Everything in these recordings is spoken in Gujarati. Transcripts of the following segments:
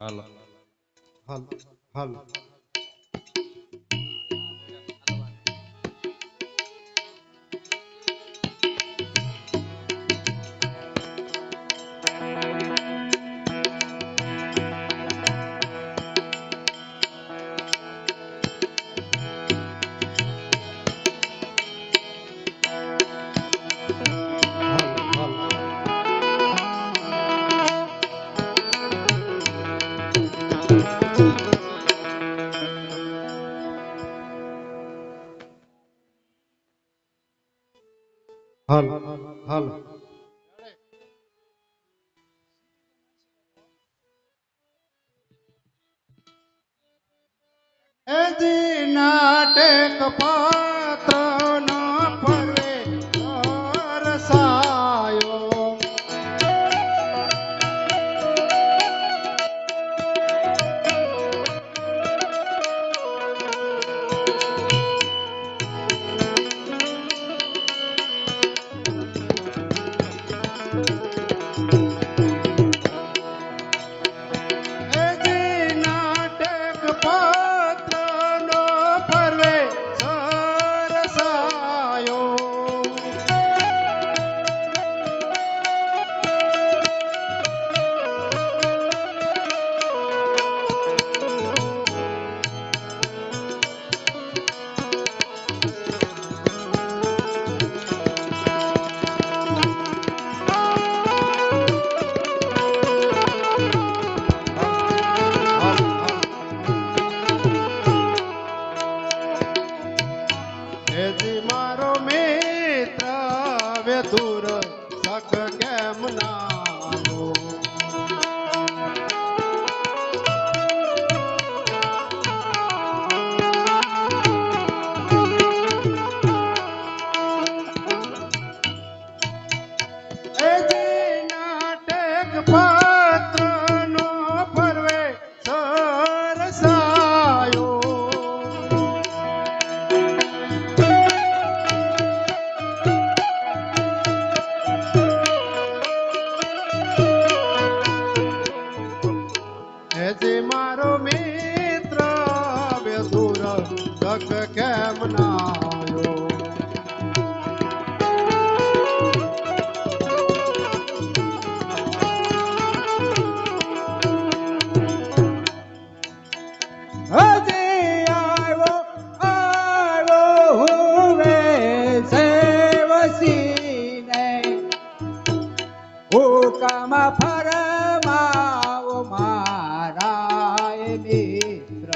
Jala. Jala. Jala. હલ હલ. એજી નાટક પાત્ર મારો મિત્ર હવે દૂર સખ કેમ નાનો હુકમ ફરમાવો મારા મિત્ર.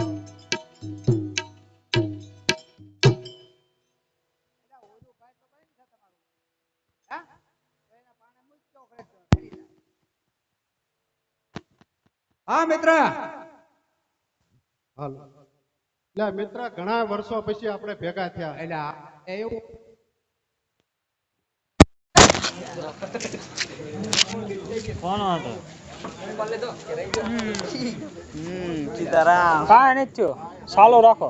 હા મિત્ર. હાલ. એટલે મિત્ર ઘણા વર્ષો પછી આપણે ભેગા થયા. એટલે કોણ હતો? સીતારામ. કાંઈ નહીં થયો. સાલો રાખો.